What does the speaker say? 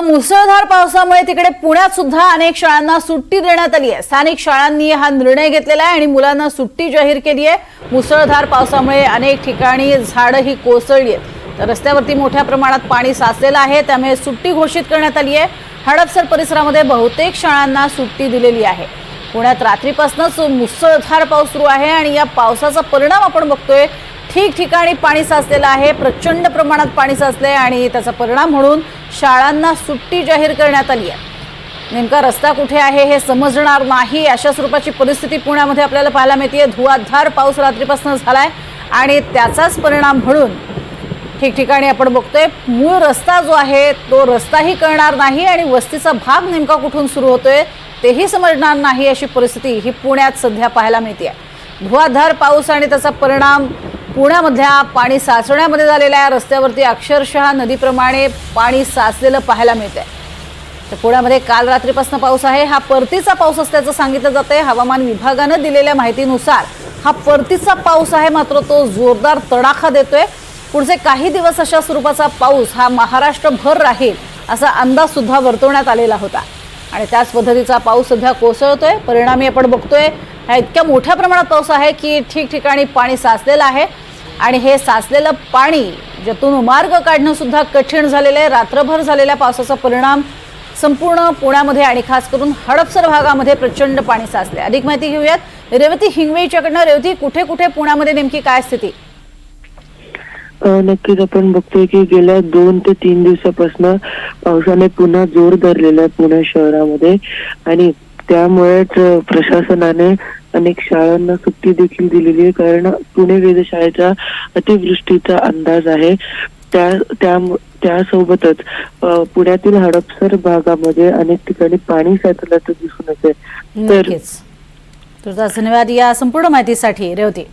तर मुसळधार पावसामुळे तिकडे पुण्यात सुद्धा अनेक शाळांना सुट्टी देण्यात आली आहे. स्थानिक शाळांनी हा निर्णय घेतलेला आहे आणि मुलांना सुट्टी जाहीर केली आहे. मुसळधार पावसामुळे अनेक ठिकाणी झाडं ही कोसळली आहेत. तर रस्त्यावरती मोठ्या प्रमाणात पाणी साचलेलं आहे. त्यामुळे सुट्टी घोषित करण्यात आली आहे. हडपसर परिसरामध्ये बहुतेक शाळांना सुट्टी दिलेली आहे. पुण्यात रात्रीपासूनच मुसळधार पाऊस सुरू आहे आणि या पावसाचा परिणाम आपण बघतोय ठिकठिकाणी पाणी साचलेलं आहे प्रचंड प्रमाणात पाणी साचलंय आणि त्याचा परिणाम म्हणून शाळांना सुट्टी जाहीर करण्यात आली आहे. नेमका रस्ता कुठे आहे हे समजणार नाही अशा स्वरूपाची परिस्थिती पुण्यामध्ये आपल्याला पाहायला मिळते धुवाधार पाऊस रात्रीपासून आहे आणि त्याचाच परिणाम म्हणून ठिकठिकाणी आपण बघतोय मूळ रस्ता जो आहे तो रस्ताही कळणार नाही आणि वस्तीचा भाग नेमका कुठून सुरू होतोय तेही समजणार नाही अशी परिस्थिती ही पुण्यात सध्या पाहायला मिळते धुवाधार पाऊस आणि त्याचा परिणाम पुण्यामधल्या पाणी साचण्यामध्ये झालेल्या रस्त्यावरती अक्षरशः नदीप्रमाणे पाणी साचलेलं पाहायला मिळतंय. तर पुण्यामध्ये काल रात्रीपासून पाऊस आहे. हा परतीचा पाऊस असल्याचं सांगितलं जातंय. हवामान विभागानं दिलेल्या माहितीनुसार हा परतीचा पाऊस आहे. मात्र तो जोरदार तडाखा देतोय. पुढचे काही दिवस अशा स्वरूपाचा पाऊस हा महाराष्ट्रभर राहील असा अंदाज सुद्धा वर्तवण्यात आलेला होता. आणि त्याच पद्धतीचा पाऊस सध्या कोसळतोय. परिणामी आपण बघतोय हा इतक्या मोठ्या प्रमाणात पाऊस आहे की ठिकठिकाणी पाणी साचलेलं आहे. आणि हे साचलेलं पाणी ज्यातून मार्ग काढणं सुद्धा कठीण झालेलं आहे. रात्रभर झालेल्या पावसाचा परिणाम संपूर्ण पुण्यामध्ये आणि खास करून हडपसर भागामध्ये प्रचंड पाणी साचले अधिक माहिती घेऊयात. रेवती हिंगवेच्याकडनं रेवती कुठे कुठे पुण्यामध्ये नेमकी काय स्थिती? नक्कीच आपण बघतोय की गेल्या दोन ते तीन दिवसापासून पावसाने पुन्हा जोर धरलेला आहे पुणे शहरामध्ये. आणि त्यामुळेच प्रशासनाने अनेक शाळांना सुट्टी देखील दिलेली आहे. कारण पुणे वेधशाळेचा अतिवृष्टीचा अंदाज आहे. त्या त्या त्यासोबतच पुण्यातील हडपसर भागामध्ये अनेक ठिकाणी पाणी साचल्याचं दिसून येते तर धन्यवाद या संपूर्ण माहितीसाठी. रेवती.